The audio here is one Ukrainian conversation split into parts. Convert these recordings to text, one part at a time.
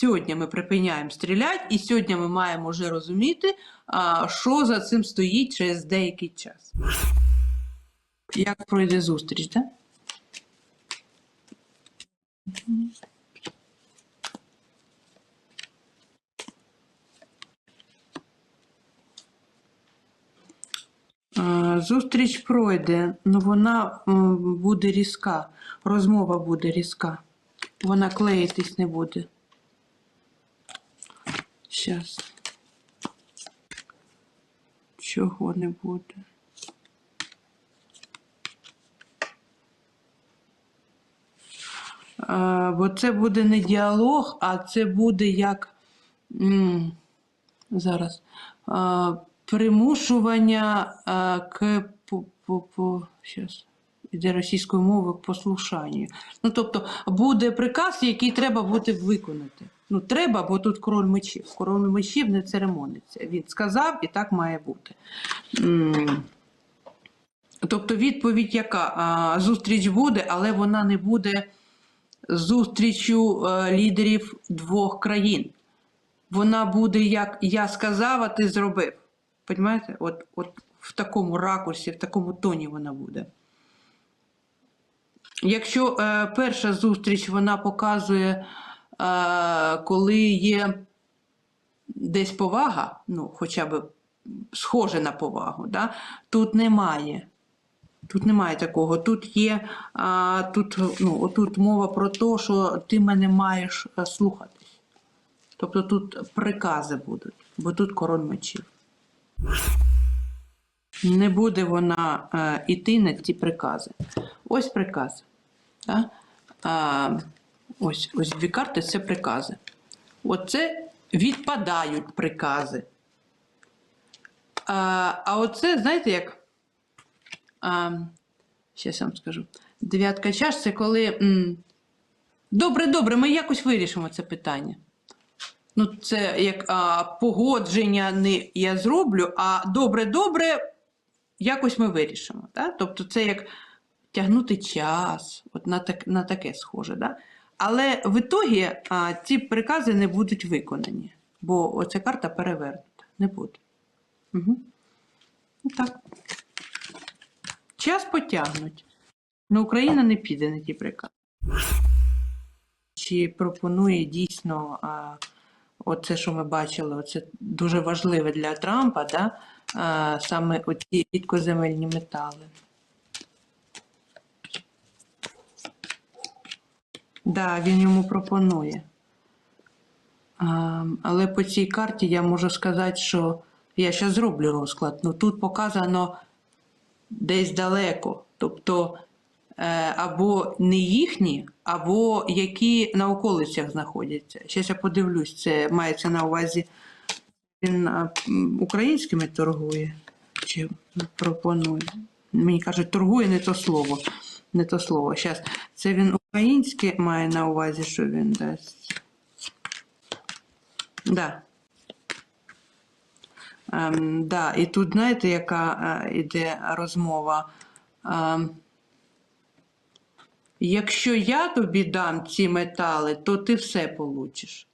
сьогодні ми припиняємо стріляти, і сьогодні ми маємо вже розуміти, що за цим стоїть через деякий час. Як пройде зустріч, так? Зустріч пройде, але вона буде різка, розмова буде різка. Вона клеїтись не буде. Щас. Чого не буде? Е, Бо це буде не діалог, а це буде як м, зараз е, примушування е, к по, по, по, щас, іде російською мовою послушанню. Ну, тобто буде приказ, який треба буде виконати. Ну, треба, бо тут король мечів. Король мечів не церемониться. Він сказав, і так має бути. Тобто відповідь яка? Зустріч буде, але вона не буде зустрічю е, лідерів двох країн. Вона буде як я сказав, а ти зробив. Понімаєте? От, от в такому ракурсі, в такому тоні вона буде. Якщо е, перша зустріч вона показує, коли є десь повага, ну, хоча б схоже на повагу, да? тут немає. Тут немає такого. Тут є а, тут, ну, отут мова про те, що ти мене маєш е, слухатись. Тобто тут прикази будуть, бо тут король мечів. Не буде вона е, іти на ці прикази. Ось прикази. Да? А, ось, ось дві карти це прикази. Оце відпадають прикази. А, а оце, знаєте, як. А, щас я вам скажу. Дев'ятка чаш це коли. Добре, добре, ми якось вирішимо це питання. Ну, це як а, погодження не я зроблю, а добре, добре, якось ми вирішимо. Да? Тобто це як тягнути час, от на, так, на таке схоже. Да? Але в ітогі а, ці прикази не будуть виконані, бо оця карта перевернута. Не буде. Угу. Так. Час потягнуть. Ну, Україна не піде на ті прикази. Чи пропонує дійсно а, оце, що ми бачили, оце дуже важливе для Трампа, да? а, саме оці рідкоземельні метали. Да, він йому пропонує. А, але по цій карті я можу сказати, що я ще зроблю розклад. Ну тут показано десь далеко. Тобто е, або не їхні, або які на околицях знаходяться. Зараз я подивлюсь, це мається на увазі. Він українськими торгує чи пропонує. Мені кажуть, торгує не то слово. Не то слово. Зараз. Це він українське має на увазі, що він дасть. Да. Ем, да, і тут знаєте, яка е, іде розмова? Ем, якщо я тобі дам ці метали, то ти все получиш.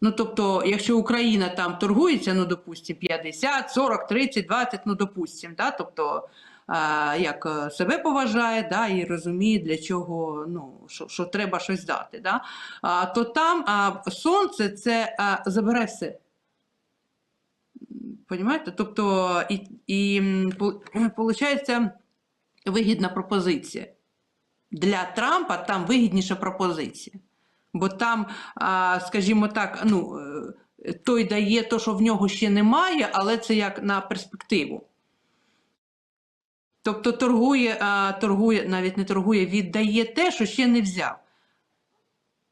Ну, тобто, якщо Україна там торгується, ну, допустимо, 50, 40, 30, 20, ну, допустимо, да, тобто, як е, себе поважає, да, і розуміє, для чого, ну, що, що треба щось дати, да, то там сонце це а, все. Понимаєте? Тобто, і, і виходить вигідна пропозиція. Для Трампа там вигідніша пропозиція. Бо там, скажімо так, ну, е, той дає те, що в нього ще немає, але це як на перспективу. Тобто торгує, а, торгує, навіть не торгує, віддає те, що ще не взяв.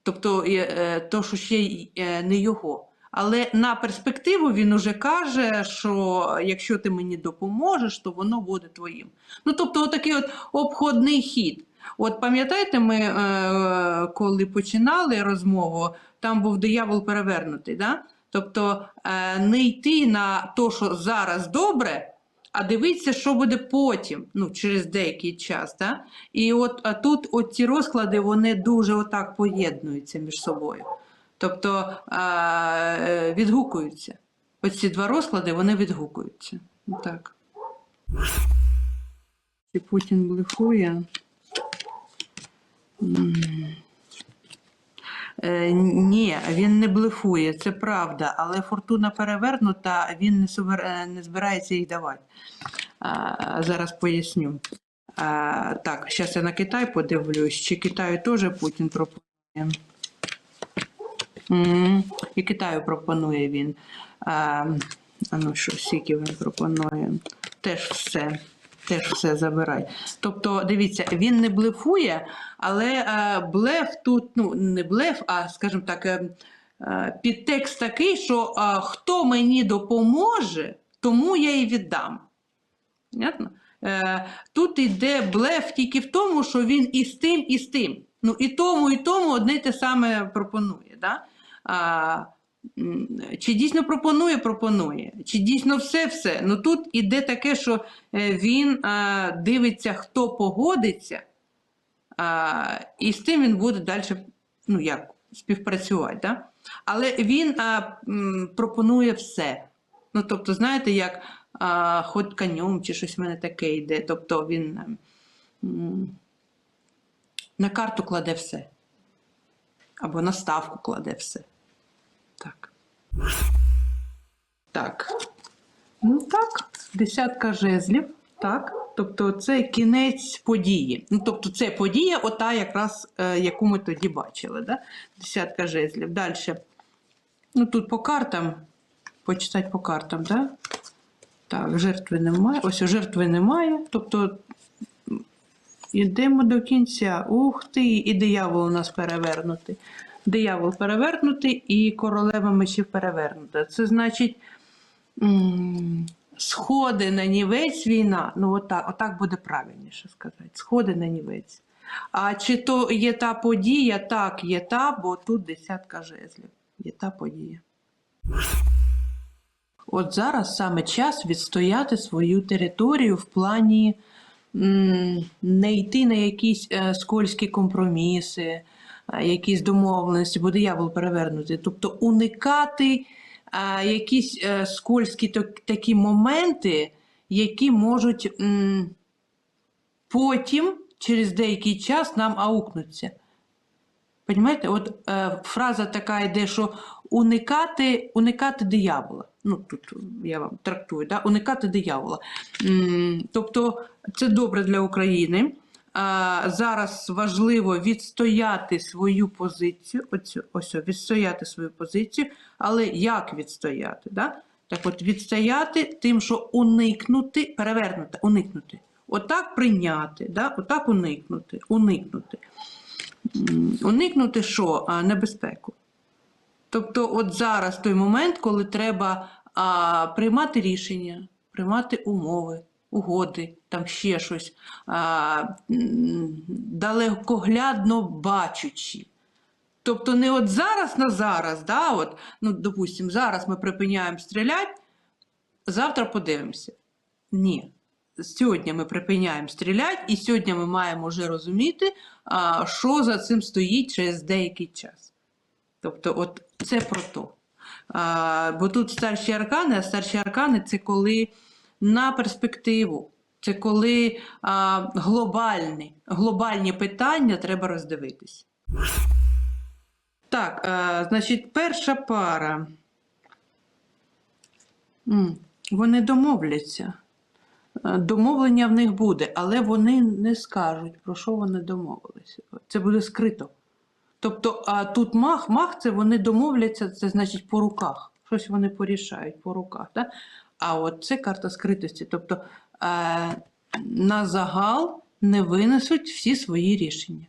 Тобто е, то, що ще е, не його. Але на перспективу він уже каже, що якщо ти мені допоможеш, то воно буде твоїм. Ну тобто, отакий от обходний хід. От пам'ятаєте, ми е, коли починали розмову, там був диявол перевернутий. Да? Тобто не йти на те, що зараз добре, а дивитися, що буде потім, ну, через деякий час. Да? І от а тут от ці розклади вони дуже отак поєднуються між собою. Тобто е, відгукуються. Оці два розклади вони відгукуються. Так. Путін блефує? Е, ні, він не блефує, це правда, але фортуна перевернута, він не, сувер... е, не збирається їх давати. А, зараз поясню. А, так, зараз я на Китай подивлюсь, чи Китаю теж Путін пропонує. І Китаю пропонує він. А ну що, скільки він пропонує? Теж все. Теж все забирай. Тобто, дивіться, він не блефує, але е, блеф тут, ну, не блеф, а, скажімо так, е, е, підтекст такий, що хто мені допоможе, тому я і віддам. Понятно? Тут йде блеф тільки в тому, що він і з тим, і з тим. Ну, і тому, і тому одне те саме пропонує. Да? Чи дійсно пропонує, пропонує. Чи дійсно все-все. Ну тут іде таке, що е, він а, дивиться, хто погодиться, а, і з тим він буде далі ну, як, співпрацювати. Да? Але він а, пропонує все. Ну, тобто, знаєте, як а, хоч конем чи щось в мене таке йде. Тобто він м, на карту кладе все. Або на ставку кладе все. Так. Ну так, десятка жезлів. Так. Тобто це кінець події. Ну, тобто це подія, ота якраз, е, яку ми тоді бачили. Да? Десятка жезлів. Далі. Ну тут по картам. Почитати по картам, да? Так, жертви немає. Ось жертви немає. Тобто йдемо до кінця. Ух ти, і диявол у нас перевернутий. Диявол перевернутий і королева мечів перевернута. Це значить сходи на нівець війна. Ну, отак, отак буде правильніше сказати. Сходи на нівець. А чи то є та подія? Так, є та, бо тут десятка жезлів. Є та подія. От зараз саме час відстояти свою територію в плані м, не йти на якісь е, скользкі компроміси, якісь домовленості, бо диявол перевернути. Тобто уникати е, якісь е, скользкі так- такі моменти, які можуть м, потім, через деякий час, нам аукнуться. Понімаєте, от е, фраза така йде, що уникати, уникати диявола. Ну, тут я вам трактую, да? уникати диявола. М, Тобто це добре для України. Зараз важливо відстояти свою позицію, ось, відстояти свою позицію, але як відстояти? Да? Так от відстояти тим, що уникнути, перевернути, уникнути. Отак прийняти, да? отак уникнути, уникнути. Уникнути що? Небезпеку. Тобто, от зараз той момент, коли треба а, приймати рішення, приймати умови, угоди, там ще щось, а, далекоглядно бачучи. Тобто не от зараз на зараз, да, от, ну, допустимо, зараз ми припиняємо стріляти, завтра подивимося. Ні. Сьогодні ми припиняємо стріляти, і сьогодні ми маємо вже розуміти, а, що за цим стоїть через деякий час. Тобто, от це про то. А, бо тут старші аркани, а старші аркани це коли на перспективу, це коли а, глобальні, глобальні питання треба роздивитись. Так, а, значить, перша пара. Вони домовляться. Е, Домовлення в них буде, але вони не скажуть, про що вони домовилися. Це буде скрито. Тобто, а тут мах, мах це вони домовляться, це значить по руках. Щось вони порішають по руках. Да? А от це карта скритості. Тобто е, на загал не винесуть всі свої рішення.